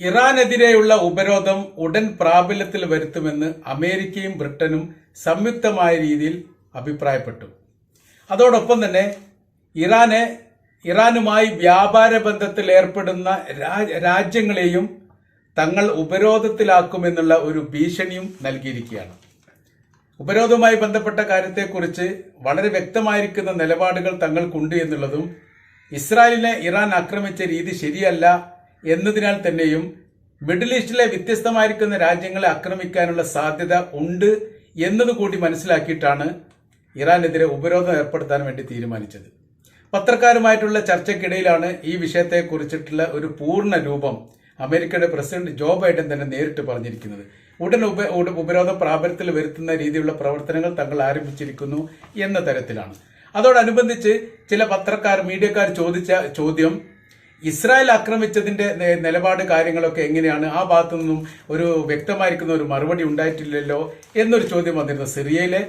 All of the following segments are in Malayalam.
ഇറാനെതിരെയുള്ള ഉപരോധം ഉടൻ പ്രാബല്യത്തിൽ വരുത്തുമെന്ന് അമേരിക്കയും ബ്രിട്ടനും സംയുക്തമായ രീതിയിൽ അഭിപ്രായപ്പെട്ടു. അതോടൊപ്പം തന്നെ ഇറാനെ ഇറാനുമായി വ്യാപാര ബന്ധത്തിൽ ഏർപ്പെടുന്ന രാജ്യങ്ങളെയും തങ്ങൾ ഉപരോധത്തിലാക്കുമെന്നുള്ള ഒരു ഭീഷണിയും നൽകിയിരിക്കുകയാണ്. ഉപരോധവുമായി ബന്ധപ്പെട്ട കാര്യത്തെക്കുറിച്ച് വളരെ വ്യക്തമായിരിക്കുന്ന നിലപാടുകൾ തങ്ങൾക്കുണ്ട് എന്നുള്ളതും ഇസ്രായേലിനെ ഇറാൻ ആക്രമിച്ച രീതി ശരിയല്ല എന്നതിനാൽ തന്നെയും മിഡിൽ ഈസ്റ്റിലെ വ്യത്യസ്തമായിരിക്കുന്ന രാജ്യങ്ങളെ ആക്രമിക്കാനുള്ള സാധ്യത ഉണ്ട് എന്നതുകൂടി മനസ്സിലാക്കിയിട്ടാണ് ഇറാനെതിരെ ഉപരോധം ഏർപ്പെടുത്താൻ വേണ്ടി തീരുമാനിച്ചത്. പത്രക്കാരുമായിട്ടുള്ള ചർച്ചയ്ക്കിടയിലാണ് ഈ വിഷയത്തെക്കുറിച്ചിട്ടുള്ള ഒരു പൂർണ രൂപം അമേരിക്കയുടെ പ്രസിഡന്റ് ജോ ബൈഡൻ തന്നെ നേരിട്ട് പറഞ്ഞിരിക്കുന്നത്. ഉടൻ ഉപ ഉപരോധം പ്രാബല്യത്തിൽ വരുത്തുന്ന രീതിയിലുള്ള പ്രവർത്തനങ്ങൾ തങ്ങൾ ആരംഭിച്ചിരിക്കുന്നു എന്ന തരത്തിലാണ്. അതോടനുബന്ധിച്ച് ചില പത്രക്കാർ മീഡിയക്കാർ ചോദിച്ച ചോദ്യം ഇസ്രായേൽ ആക്രമിച്ചതിന്റെ നിലപാട് കാര്യങ്ങളൊക്കെ എങ്ങനെയാണ്? ആ ഭാഗത്തു നിന്നും ഒരു വ്യക്തമായിരിക്കുന്ന ഒരു മറുപടി ഉണ്ടായിട്ടില്ലല്ലോ എന്നൊരു ചോദ്യം വന്നിരുന്നു സിറിയയിലെ.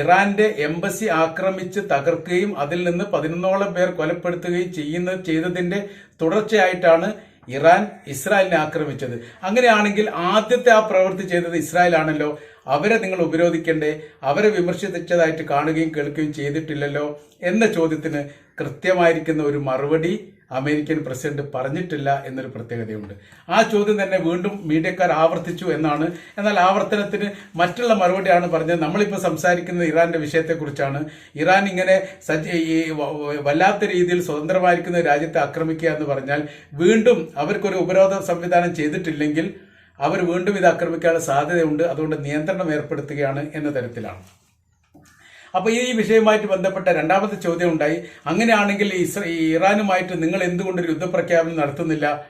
ഇറാന്റെ എംബസി ആക്രമിച്ച് തകർക്കുകയും അതിൽ നിന്ന് പതിനൊന്നോളം പേർ കൊലപ്പെടുത്തുകയും ചെയ്യുന്ന ചെയ്തതിന്റെ തുടർച്ചയായിട്ടാണ് ഇറാൻ ഇസ്രായേലിനെ ആക്രമിച്ചത്. അങ്ങനെയാണെങ്കിൽ ആദ്യത്തെ ആ പ്രവൃത്തി ചെയ്തത് ഇസ്രായേൽ ആണല്ലോ അവരെ നിങ്ങൾ ഉപരോധിക്കണ്ടേ? അവരെ വിമർശിച്ചതായിട്ട് കാണുകയും കേൾക്കുകയും ചെയ്തിട്ടില്ലല്ലോ എന്ന ചോദ്യത്തിന് കൃത്യമായിരിക്കുന്ന ഒരു മറുപടി അമേരിക്കൻ പ്രസിഡന്റ് പറഞ്ഞിട്ടില്ല എന്നൊരു പ്രത്യേകതയുണ്ട്. ആ ചോദ്യം തന്നെ വീണ്ടും മീഡിയക്കാർ ആവർത്തിച്ചു എന്നാണ്. എന്നാൽ ആവർത്തനത്തിന് മറ്റുള്ള മറുപടിയാണ് പറഞ്ഞത്. നമ്മളിപ്പോൾ സംസാരിക്കുന്നത് ഇറാന്റെ വിഷയത്തെക്കുറിച്ചാണ്. ഇറാൻ ഇങ്ങനെ ഈ വല്ലാത്ത രീതിയിൽ സ്വതന്ത്രമായിരിക്കുന്ന രാജ്യത്തെ ആക്രമിക്കുക എന്ന് പറഞ്ഞാൽ വീണ്ടും അവർക്കൊരു ഉപരോധ സംവിധാനം ചെയ്തിട്ടില്ലെങ്കിൽ അവർ വീണ്ടും ഇത് ആക്രമിക്കാനുള്ള സാധ്യതയുണ്ട്. അതുകൊണ്ട് നിയന്ത്രണം ഏർപ്പെടുത്തുകയാണ് എന്ന തരത്തിലാണ്. അപ്പൊ ഈ വിഷയവുമായിട്ട് ബന്ധപ്പെട്ട രണ്ടാമത്തെ ചോദ്യം ഉണ്ടായി. അങ്ങനെയാണെങ്കിൽ ഇസ്ര- ഇറാനുമായിട്ട് നിങ്ങൾ എന്തുകൊണ്ട് ഒരു യുദ്ധപ്രഖ്യാപനം നടത്തുന്നില്ല?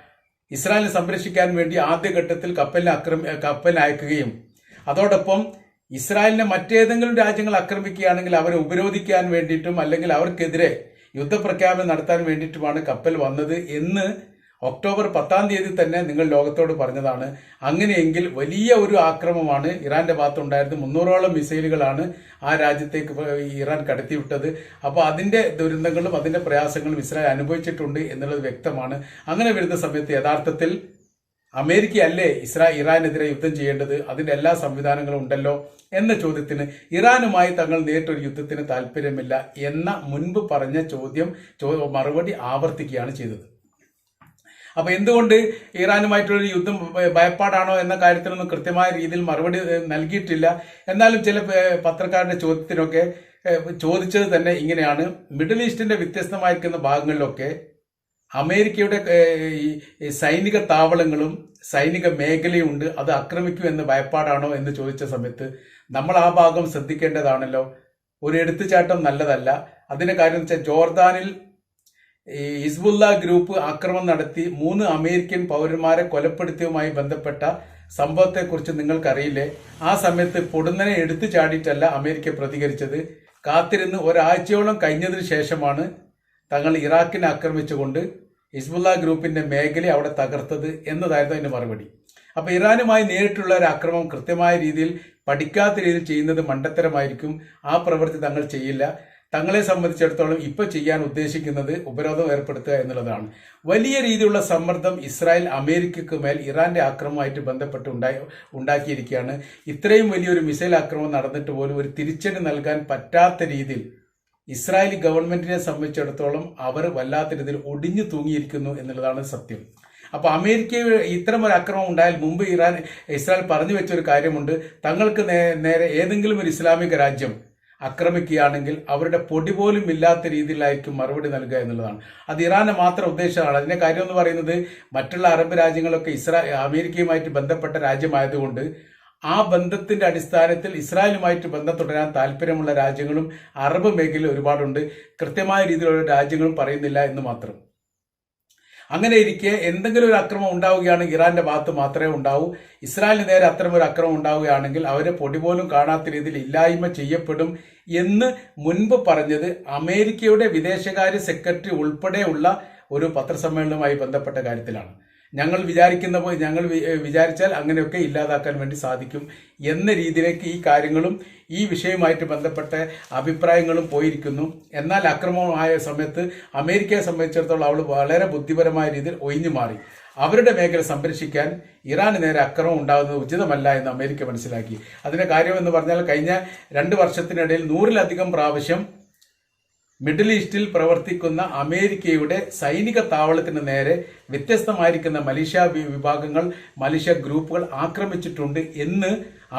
ഇസ്രായേലിനെ സംരക്ഷിക്കാൻ വേണ്ടി ആദ്യഘട്ടത്തിൽ കപ്പലിനെ ആക്രമി കപ്പലിനെ അയക്കുകയും. അതോടൊപ്പം ഇസ്രായേലിനെ മറ്റേതെങ്കിലും രാജ്യങ്ങൾ ആക്രമിക്കുകയാണെങ്കിൽ അവരെ ഉപരോധിക്കാൻ വേണ്ടിയിട്ടും അല്ലെങ്കിൽ അവർക്കെതിരെ യുദ്ധപ്രഖ്യാപനം നടത്താൻ വേണ്ടിയിട്ടുമാണ് കപ്പൽ വന്നത് എന്ന് ഒക്ടോബർ പത്താം തീയതി തന്നെ നിങ്ങൾ ലോകത്തോട് പറഞ്ഞതാണ് അങ്ങനെയെങ്കിൽ വലിയ ഒരു ആക്രമമാണ് ഇറാന്റെ ഭാഗത്തുണ്ടായിരുന്നത്. മുന്നൂറോളം മിസൈലുകളാണ് ആ രാജ്യത്തേക്ക് ഇറാൻ കടത്തിവിട്ടത്. അപ്പോൾ അതിന്റെ ദുരന്തങ്ങളും അതിന്റെ പ്രയാസങ്ങളും ഇസ്രായേൽ അനുഭവിച്ചിട്ടുണ്ട് എന്നുള്ളത് വ്യക്തമാണ്. അങ്ങനെ വരുന്ന സമയത്ത് യഥാർത്ഥത്തിൽ അമേരിക്ക അല്ലേ ഇസ്രാ ഇറാനെതിരെ യുദ്ധം ചെയ്യേണ്ടത്? അതിന്റെ എല്ലാ സംവിധാനങ്ങളും ഉണ്ടല്ലോ? എന്ന ചോദ്യത്തിന് ഇറാനുമായി തങ്ങൾ നേരിട്ടൊരു യുദ്ധത്തിന് താല്പര്യമില്ല എന്ന മുൻപ് പറഞ്ഞ ചോദ്യം മറുപടി ആവർത്തിക്കുകയാണ് ചെയ്തത്. അപ്പൊ എന്തുകൊണ്ട് ഇറാനുമായിട്ടുള്ള യുദ്ധം ഭയപ്പാടാണോ എന്ന കാര്യത്തിനൊന്നും കൃത്യമായ രീതിയിൽ മറുപടി നൽകിയിട്ടില്ല. എന്നാലും ചില പത്രക്കാരുടെ ചോദ്യത്തിനൊക്കെ ചോദിച്ചത് തന്നെ ഇങ്ങനെയാണ്. മിഡിൽ ഈസ്റ്റിന്റെ വ്യത്യസ്തമായിരിക്കുന്ന ഭാഗങ്ങളിലൊക്കെ അമേരിക്കയുടെ ഈ സൈനിക താവളങ്ങളും സൈനിക മേഖലയും ഉണ്ട്. അത് ആക്രമിക്കും എന്ന് ഭയപ്പാടാണോ എന്ന് ചോദിച്ച സമയത്ത് നമ്മൾ ആ ഭാഗം ശ്രദ്ധിക്കേണ്ടതാണല്ലോ. ഒരു എടുത്തുചാട്ടം നല്ലതല്ല. അതിന്റെ കാര്യം വെച്ചാൽ ജോർദാനിൽ ഈ ഹിസ്ബുല്ല ഗ്രൂപ്പ് ആക്രമണം നടത്തി മൂന്ന് അമേരിക്കൻ പൗരന്മാരെ കൊലപ്പെടുത്തിയതുമായി ബന്ധപ്പെട്ട സംഭവത്തെക്കുറിച്ച് നിങ്ങൾക്കറിയില്ലേ? ആ സമയത്ത് പൊടുന്നനെ എടുത്തു ചാടിയിട്ടല്ല അമേരിക്ക പ്രതികരിച്ചത്. കാത്തിരുന്ന് ഒരാഴ്ചയോളം കഴിഞ്ഞതിന് ശേഷമാണ് തങ്ങൾ ഇറാഖിനെ ആക്രമിച്ചുകൊണ്ട് ഹിസ്ബുല്ല ഗ്രൂപ്പിന്റെ മേഖല അവിടെ തകർത്തത് എന്നതായിരുന്നു അതിന്റെ മറുപടി. അപ്പൊ ഇറാനുമായി നേരിട്ടുള്ള ഒരു ആക്രമണം കൃത്യമായ രീതിയിൽ പഠിക്കാത്ത രീതിയിൽ ചെയ്യുന്നത് മണ്ടത്തരമായിരിക്കും. ആ പ്രവൃത്തി തങ്ങൾ ചെയ്യില്ല. തങ്ങളെ സംബന്ധിച്ചിടത്തോളം ഇപ്പോൾ ചെയ്യാൻ ഉദ്ദേശിക്കുന്നത് ഉപരോധം ഏർപ്പെടുത്തുക എന്നുള്ളതാണ്. വലിയ രീതിയിലുള്ള സമ്മർദ്ദം ഇസ്രായേൽ അമേരിക്കയ്ക്ക് മേൽ ഇറാന്റെ ആക്രമമായിട്ട് ബന്ധപ്പെട്ട് ഉണ്ടായി ഉണ്ടാക്കിയിരിക്കുകയാണ്. ഇത്രയും വലിയൊരു മിസൈൽ ആക്രമണം നടന്നിട്ട് പോലും ഒരു തിരിച്ചടി നൽകാൻ പറ്റാത്ത രീതിയിൽ ഇസ്രായേൽ ഗവൺമെന്റിനെ സംബന്ധിച്ചിടത്തോളം അവർ വല്ലാത്ത രീതിയിൽ ഒടിഞ്ഞു തൂങ്ങിയിരിക്കുന്നു എന്നുള്ളതാണ് സത്യം. അപ്പോൾ അമേരിക്ക ഇത്തരം ഒരു ആക്രമണം ഉണ്ടായാൽ മുമ്പ് ഇറാൻ ഇസ്രായേൽ പറഞ്ഞു വെച്ച ഒരു കാര്യമുണ്ട്. തങ്ങൾക്ക് നേരെ ഏതെങ്കിലും ഒരു ഇസ്ലാമിക രാജ്യം ആക്രമിക്കുകയാണെങ്കിൽ അവരുടെ പൊടി പോലും ഇല്ലാത്ത രീതിയിലായിരിക്കും മറുപടി നൽകുക എന്നുള്ളതാണ്. അത് ഇറാനെ മാത്രം ഉദ്ദേശമാണ്. അതിന്റെ കാര്യം എന്ന് പറയുന്നത് മറ്റുള്ള അറബ് രാജ്യങ്ങളൊക്കെ ഇസ്രാ അമേരിക്കയുമായിട്ട് ബന്ധപ്പെട്ട രാജ്യമായതുകൊണ്ട് ആ ബന്ധത്തിന്റെ അടിസ്ഥാനത്തിൽ ഇസ്രായേലുമായിട്ട് ബന്ധം തുടരാൻ താല്പര്യമുള്ള രാജ്യങ്ങളും അറബ് മേഖലയിൽ ഒരുപാടുണ്ട്. കൃത്യമായ രീതിയിലുള്ള രാജ്യങ്ങളും പറയുന്നില്ല എന്ന് മാത്രം. അങ്ങനെ ഇരിക്കെ എന്തെങ്കിലും ഒരു അക്രമം ഉണ്ടാവുകയാണെങ്കിൽ ഇറാന്റെ ഭാഗത്ത് മാത്രമേ ഉണ്ടാവൂ. ഇസ്രായേലിന് നേരെ അത്തരം ഒരു അക്രമം ഉണ്ടാവുകയാണെങ്കിൽ അവരെ പൊടി പോലും കാണാത്ത രീതിയിൽ ഇല്ലായ്മ ചെയ്യപ്പെടും എന്ന് മുൻപ് പറഞ്ഞത് അമേരിക്കയുടെ വിദേശകാര്യ സെക്രട്ടറി ഉൾപ്പെടെയുള്ള ഒരു പത്രസമ്മേളനവുമായി ബന്ധപ്പെട്ട കാര്യത്തിലാണ്. ഞങ്ങൾ വിചാരിക്കുന്ന പോലെ ഞങ്ങൾ വിചാരിച്ചാൽ അങ്ങനെയൊക്കെ ഇല്ലാതാക്കാൻ വേണ്ടി സാധിക്കും എന്ന രീതിയിലേക്ക് ഈ കാര്യങ്ങളും ഈ വിഷയവുമായിട്ട് ബന്ധപ്പെട്ട അഭിപ്രായങ്ങളും പോയിരിക്കുന്നു. എന്നാൽ അക്രമമായ സമയത്ത് അമേരിക്കയെ സംബന്ധിച്ചിടത്തോളം അവൾ വളരെ ബുദ്ധിപരമായ രീതിയിൽ ഒഴിഞ്ഞു മാറി. അവരുടെ മേഖല സംരക്ഷിക്കാൻ ഇറാന് നേരെ അക്രമം ഉണ്ടാകുന്നത് ഉചിതമല്ല എന്ന് അമേരിക്ക മനസ്സിലാക്കി. അതിന്റെ കാര്യമെന്ന് പറഞ്ഞാൽ കഴിഞ്ഞ രണ്ട് വർഷത്തിനിടയിൽ നൂറിലധികം പ്രാവശ്യം മിഡിൽ ഈസ്റ്റിൽ പ്രവർത്തിക്കുന്ന അമേരിക്കയുടെ സൈനിക താവളത്തിന് നേരെ വ്യത്യസ്തമായിരിക്കുന്ന മലേഷ്യ വിഭാഗങ്ങൾ മലേഷ്യ ഗ്രൂപ്പുകൾ ആക്രമിച്ചിട്ടുണ്ട് എന്ന്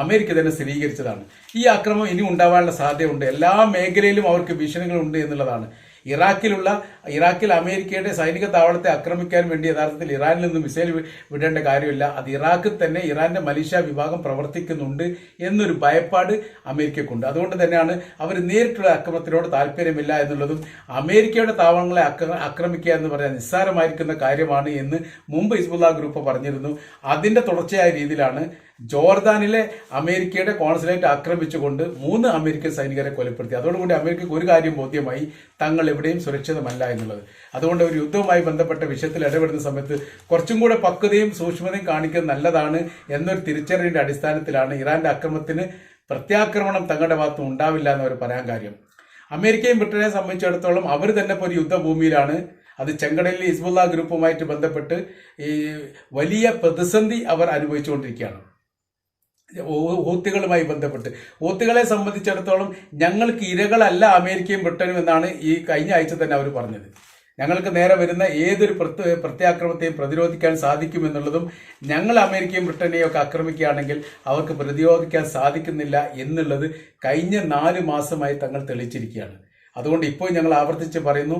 അമേരിക്ക തന്നെ സ്ഥിരീകരിച്ചതാണ്. ഈ ആക്രമം ഇനി ഉണ്ടാവാനുള്ള സാധ്യതയുണ്ട്. എല്ലാ മേഖലയിലും അവർക്ക് ഭീഷണികളുണ്ട് എന്നുള്ളതാണ്. ഇറാഖിലുള്ള ഇറാഖിൽ അമേരിക്കയുടെ സൈനിക താവളത്തെ ആക്രമിക്കാൻ വേണ്ടി യഥാർത്ഥത്തിൽ ഇറാനിൽ നിന്ന് മിസൈൽ വിടേണ്ട കാര്യമില്ല. അത് ഇറാഖിൽ തന്നെ ഇറാന്റെ മലീഷ്യ വിഭാഗം പ്രവർത്തിക്കുന്നുണ്ട് എന്നൊരു ഭയപ്പാട് അമേരിക്കക്കുണ്ട്. അതുകൊണ്ട് തന്നെയാണ് അവർ നേരിട്ടുള്ള അക്രമത്തിനോട് താല്പര്യമില്ല എന്നുള്ളതും അമേരിക്കയുടെ താവളങ്ങളെ ആക്രമിക്കുക എന്ന് പറയാൻ നിസ്സാരമായിരിക്കുന്ന കാര്യമാണ് എന്ന് മുമ്പ് ഹിസ്ബുല്ല ഗ്രൂപ്പ് പറഞ്ഞിരുന്നു. അതിന്റെ തുടർച്ചയായ രീതിയിലാണ് ജോർദാനിലെ അമേരിക്കയുടെ കോൺസുലേറ്റ് ആക്രമിച്ചുകൊണ്ട് മൂന്ന് അമേരിക്കൻ സൈനികരെ കൊലപ്പെടുത്തി. അതോടുകൂടി അമേരിക്കയ്ക്ക് ഒരു കാര്യം ബോധ്യമായി തങ്ങൾ എവിടെയും സുരക്ഷിതമല്ല എന്നുള്ളത്. അതുകൊണ്ട് ഒരു യുദ്ധവുമായി ബന്ധപ്പെട്ട വിഷയത്തിൽ ഇടപെടുന്ന സമയത്ത് കുറച്ചും കൂടെ പക്വതയും സൂക്ഷ്മതയും കാണിക്കുന്നത് നല്ലതാണ് എന്നൊരു തിരിച്ചറിവിന്റെ അടിസ്ഥാനത്തിലാണ് ഇറാന്റെ ആക്രമണത്തിന് പ്രത്യാക്രമണം തങ്ങളുടെ ഭാഗത്ത് ഉണ്ടാവില്ല എന്ന് അവർ പറയാൻ കാര്യം. അമേരിക്കയും ബ്രിട്ടനെ സംബന്ധിച്ചിടത്തോളം അവർ തന്നെ ഇപ്പോൾ ഒരു യുദ്ധഭൂമിയിലാണ്. അത് ചെങ്കടലിൽ ഹിസ്ബുല്ല ഗ്രൂപ്പുമായിട്ട് ബന്ധപ്പെട്ട് ഈ വലിയ പ്രതിസന്ധി അവർ അനുഭവിച്ചുകൊണ്ടിരിക്കുകയാണ്. ഊത്തികളുമായി ബന്ധപ്പെട്ട്. ഊത്തുകളെ സംബന്ധിച്ചിടത്തോളം ഞങ്ങൾക്ക് ഇരകളല്ല അമേരിക്കയും ബ്രിട്ടനും എന്നാണ് ഈ കഴിഞ്ഞ ആഴ്ച തന്നെ അവർ പറഞ്ഞത്. ഞങ്ങൾക്ക് നേരെ വരുന്ന ഏതൊരു പ്രത്യ പ്രത്യാക്രമത്തെയും പ്രതിരോധിക്കാൻ സാധിക്കുമെന്നുള്ളതും ഞങ്ങൾ അമേരിക്കയും ബ്രിട്ടനെയും ഒക്കെ ആക്രമിക്കുകയാണെങ്കിൽ അവർക്ക് പ്രതിരോധിക്കാൻ സാധിക്കുന്നില്ല എന്നുള്ളത് കഴിഞ്ഞ നാല് മാസമായി തങ്ങൾ തെളിയിച്ചിരിക്കുകയാണ്. അതുകൊണ്ട് ഇപ്പോൾ ഞങ്ങൾ ആവർത്തിച്ച് പറയുന്നു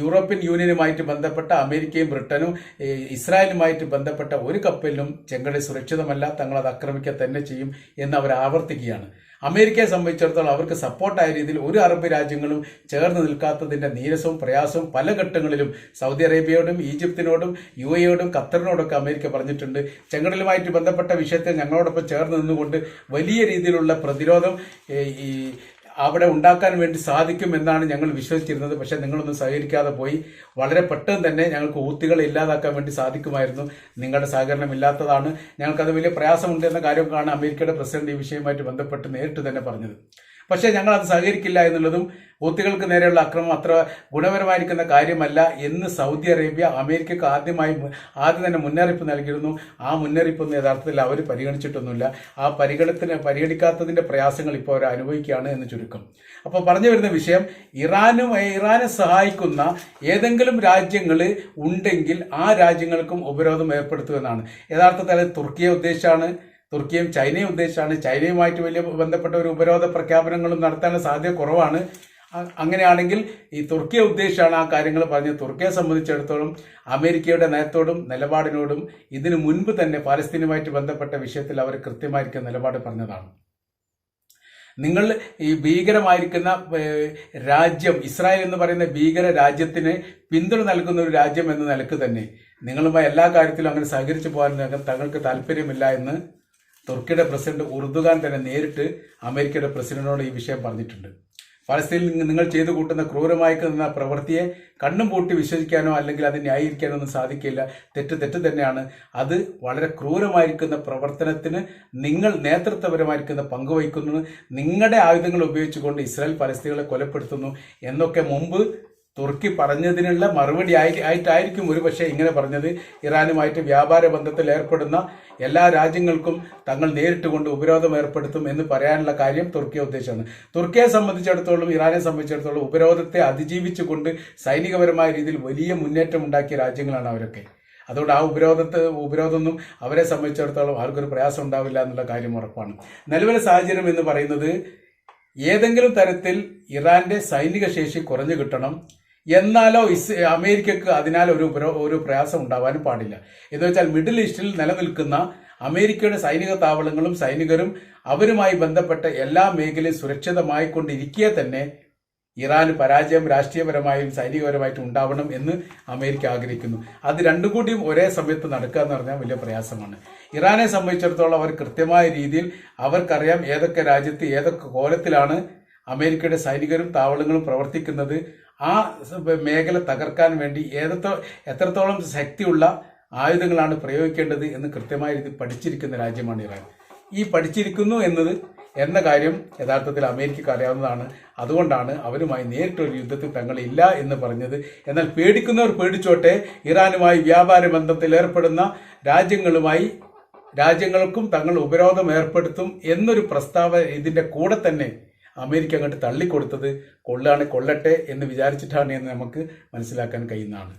യൂറോപ്യൻ യൂണിയനുമായിട്ട് ബന്ധപ്പെട്ട അമേരിക്കയും ബ്രിട്ടനും ഇസ്രായേലുമായിട്ട് ബന്ധപ്പെട്ട ഒരു കപ്പലിലും ചെങ്കടൽ സുരക്ഷിതമല്ല തങ്ങൾ അത് ആക്രമിക്കുക തന്നെ ചെയ്യും എന്ന് അവർ ആവർത്തിക്കുകയാണ്. അമേരിക്കയെ സംബന്ധിച്ചിടത്തോളം അവർക്ക് സപ്പോർട്ടായ രീതിയിൽ ഒരു അറബ് രാജ്യങ്ങളും ചേർന്ന് നിൽക്കാത്തതിന്റെ നീരസവും പ്രയാസവും പല ഘട്ടങ്ങളിലും സൗദി അറേബ്യയോടും ഈജിപ്തിനോടും യു എയോടും ഖത്തറിനോടൊക്കെ അമേരിക്ക പറഞ്ഞിട്ടുണ്ട്. ചെങ്കടലുമായിട്ട് ബന്ധപ്പെട്ട വിഷയത്തിൽ ഞങ്ങളോടൊപ്പം ചേർന്ന് നിന്നുകൊണ്ട് വലിയ രീതിയിലുള്ള പ്രതിരോധം ഈ അവിടെ ഉണ്ടാക്കാൻ വേണ്ടി സാധിക്കും എന്നാണ് ഞങ്ങൾ വിശ്വസിച്ചിരുന്നത്. പക്ഷെ നിങ്ങളൊന്നും സഹകരിക്കാതെ പോയി. വളരെ പെട്ടെന്ന് തന്നെ ഞങ്ങൾക്ക് ഊത്തികളെ ഇല്ലാതാക്കാൻ വേണ്ടി സാധിക്കുമായിരുന്നു. നിങ്ങളുടെ സഹകരണം ഇല്ലാത്തതാണ്. ഞങ്ങൾക്കത് വലിയ പ്രയാസമുണ്ട് എന്ന കാര്യമൊക്കെയാണ് അമേരിക്കയുടെ പ്രസിഡന്റ് ഈ വിഷയവുമായിട്ട് ബന്ധപ്പെട്ട് നേരിട്ട് തന്നെ പറഞ്ഞത്. പക്ഷേ ഞങ്ങൾ അത് സഹകരിക്കില്ല എന്നുള്ളതും ഹൂത്തികൾക്ക് നേരെയുള്ള അക്രമം അത്ര ഗുണപരമായിരിക്കുന്ന കാര്യമല്ല എന്ന് സൗദി അറേബ്യ അമേരിക്കക്ക് ആദ്യമായി ആദ്യം തന്നെ മുന്നറിയിപ്പ് നൽകിയിരുന്നു. ആ മുന്നറിയിപ്പൊന്നും യഥാർത്ഥത്തിൽ അവർ പരിഗണിച്ചിട്ടൊന്നുമില്ല. ആ പരിഗണത്തിന് പരിഗണിക്കാത്തതിന്റെ പ്രയാസങ്ങൾ ഇപ്പോൾ അവർ അനുഭവിക്കുകയാണ് എന്ന് ചുരുക്കം. അപ്പോൾ പറഞ്ഞു വരുന്ന വിഷയം ഇറാനും ഇറാനെ സഹായിക്കുന്ന ഏതെങ്കിലും രാജ്യങ്ങൾ ഉണ്ടെങ്കിൽ ആ രാജ്യങ്ങൾക്കും ഉപരോധം ഏർപ്പെടുത്തുമെന്നാണ്. യഥാർത്ഥത്തിൽ തുർക്കിയെ ഉദ്ദേശിച്ചാണ്. തുർക്കിയും ചൈനയും ഉദ്ദേശിച്ചാണ്. ചൈനയുമായിട്ട് വലിയ ബന്ധപ്പെട്ട ഒരു ഉപരോധ പ്രഖ്യാപനങ്ങളും നടത്താനുള്ള സാധ്യത കുറവാണ്. അങ്ങനെയാണെങ്കിൽ ഈ തുർക്കിയെ ഉദ്ദേശിച്ചാണ് ആ കാര്യങ്ങൾ പറഞ്ഞത്. തുർക്കിയെ സംബന്ധിച്ചിടത്തോളം അമേരിക്കയുടെ നയത്തോടും നിലപാടിനോടും ഇതിനു മുൻപ് തന്നെ പാലസ്തീനുമായിട്ട് ബന്ധപ്പെട്ട വിഷയത്തിൽ അവർ കൃത്യമായിരിക്കും നിലപാട് പറഞ്ഞതാണ്. നിങ്ങൾ ഈ ഭീകരമായിരിക്കുന്ന രാജ്യം ഇസ്രായേൽ എന്ന് പറയുന്ന ഭീകര രാജ്യത്തിന് പിന്തുണ നൽകുന്ന ഒരു രാജ്യം എന്ന നിലയ്ക്ക് തന്നെ നിങ്ങളുമായി എല്ലാ കാര്യത്തിലും അങ്ങനെ സഹകരിച്ചു പോകാൻ തങ്ങൾക്ക് താല്പര്യമില്ല എന്ന് തുർക്കിയുടെ പ്രസിഡന്റ് ഉർദുഗാൻ തന്നെ നേരിട്ട് അമേരിക്കയുടെ പ്രസിഡന്റിനോട് ഈ വിഷയം പറഞ്ഞിട്ടുണ്ട്. പലസ്തീനിൽ നിങ്ങൾ- ചെയ്തു കൂട്ടുന്ന ക്രൂരമായിരിക്കുന്ന പ്രവൃത്തിയെ കണ്ണും പൂട്ടി വിശ്വസിക്കാനോ അല്ലെങ്കിൽ അത് ന്യായീകരിക്കാനോ ഒന്നും സാധിക്കില്ല. തെറ്റ് തെറ്റ് തന്നെയാണ്. അത് വളരെ ക്രൂരമായിരിക്കുന്ന പ്രവർത്തനത്തിന് നിങ്ങൾ നേതൃത്വപരമായിരിക്കുന്ന പങ്കുവഹിക്കുന്നു നിങ്ങളുടെ ആയുധങ്ങൾ ഉപയോഗിച്ചുകൊണ്ട് ഇസ്രായേൽ പലസ്തീനുകളെ കൊലപ്പെടുത്തുന്നു. എന്നൊക്കെ മുമ്പ് തുർക്കി പറഞ്ഞതിനുള്ള മറുപടി ആയി ആയിട്ടായിരിക്കും ഒരുപക്ഷെ ഇങ്ങനെ പറഞ്ഞത്. ഇറാനുമായിട്ട് വ്യാപാര ബന്ധത്തിൽ ഏർപ്പെടുന്ന എല്ലാ രാജ്യങ്ങൾക്കും തങ്ങൾ നേരിട്ട് കൊണ്ട് ഉപരോധം ഏർപ്പെടുത്തും എന്ന് പറയാനുള്ള കാര്യം തുർക്കിയെ ഉദ്ദേശമാണ് തുർക്കിയെ സംബന്ധിച്ചിടത്തോളം ഇറാനെ സംബന്ധിച്ചിടത്തോളം ഉപരോധത്തെ അതിജീവിച്ചുകൊണ്ട് സൈനികപരമായ രീതിയിൽ വലിയ മുന്നേറ്റം ഉണ്ടാക്കിയ രാജ്യങ്ങളാണ് അവരൊക്കെ. അതുകൊണ്ട് ആ ഉപരോധത്തെ ഉപരോധമൊന്നും അവരെ സംബന്ധിച്ചിടത്തോളം അവർക്കൊരു പ്രയാസം ഉണ്ടാവില്ല എന്നുള്ള കാര്യം ഉറപ്പാണ്. നിലവിലെ സാഹചര്യം എന്ന് പറയുന്നത് ഏതെങ്കിലും തരത്തിൽ ഇറാന്റെ സൈനിക ശേഷി കുറഞ്ഞു കിട്ടണം. എന്നാലോ ഇസ് അമേരിക്കക്ക് അതിനാൽ ഒരു ഒരു പ്രയാസം ഉണ്ടാവാനും പാടില്ല. എന്ന് വെച്ചാൽ മിഡിൽ ഈസ്റ്റിൽ നിലനിൽക്കുന്ന അമേരിക്കയുടെ സൈനിക താവളങ്ങളും സൈനികരും അവരുമായി ബന്ധപ്പെട്ട എല്ലാ മേഖലയും സുരക്ഷിതമായി കൊണ്ടിരിക്കെ തന്നെ ഇറാന് പരാജയം രാഷ്ട്രീയപരമായും സൈനികപരമായിട്ടും ഉണ്ടാവണം എന്ന് അമേരിക്ക ആഗ്രഹിക്കുന്നു. അത് രണ്ടും കൂടിയും ഒരേ സമയത്ത് നടക്കുക എന്ന് പറഞ്ഞാൽ വലിയ പ്രയാസമാണ്. ഇറാനെ സംബന്ധിച്ചിടത്തോളം അവർ കൃത്യമായ രീതിയിൽ അവർക്കറിയാം ഏതൊക്കെ രാജ്യത്ത് ഏതൊക്കെ കോലത്തിലാണ് അമേരിക്കയുടെ സൈനികരും താവളങ്ങളും പ്രവർത്തിക്കുന്നത്. ആ മേഖല തകർക്കാൻ വേണ്ടി ഏതത്തോ എത്രത്തോളം ശക്തിയുള്ള ആയുധങ്ങളാണ് പ്രയോഗിക്കേണ്ടത് എന്ന് കൃത്യമായ രീതിയിൽ പഠിച്ചിരിക്കുന്ന രാജ്യമാണ് ഇറാൻ. ഈ പഠിച്ചിരിക്കുന്നു എന്നത് എന്ന കാര്യം യഥാർത്ഥത്തിൽ അമേരിക്കക്ക് അറിയാവുന്നതാണ്. അതുകൊണ്ടാണ് അവരുമായി നേരിട്ടൊരു യുദ്ധത്തിൽ തങ്ങളില്ല എന്ന് പറഞ്ഞത്. എന്നാൽ പേടിക്കുന്നവർ പേടിച്ചോട്ടെ ഇറാനുമായി വ്യാപാര ബന്ധത്തിൽ ഏർപ്പെടുന്ന രാജ്യങ്ങളുമായി രാജ്യങ്ങൾക്കും തങ്ങൾ ഉപരോധം ഏർപ്പെടുത്തും എന്നൊരു പ്രസ്താവന ഇതിന്റെ കൂടെ തന്നെ അമേരിക്ക അങ്ങോട്ട് തള്ളിക്കൊടുത്തത് കൊള്ളാണ് കൊള്ളട്ടെ എന്ന് വിചാരിച്ചിട്ടാണ് എന്ന് നമുക്ക് മനസ്സിലാക്കാൻ കഴിയുന്നതാണ്.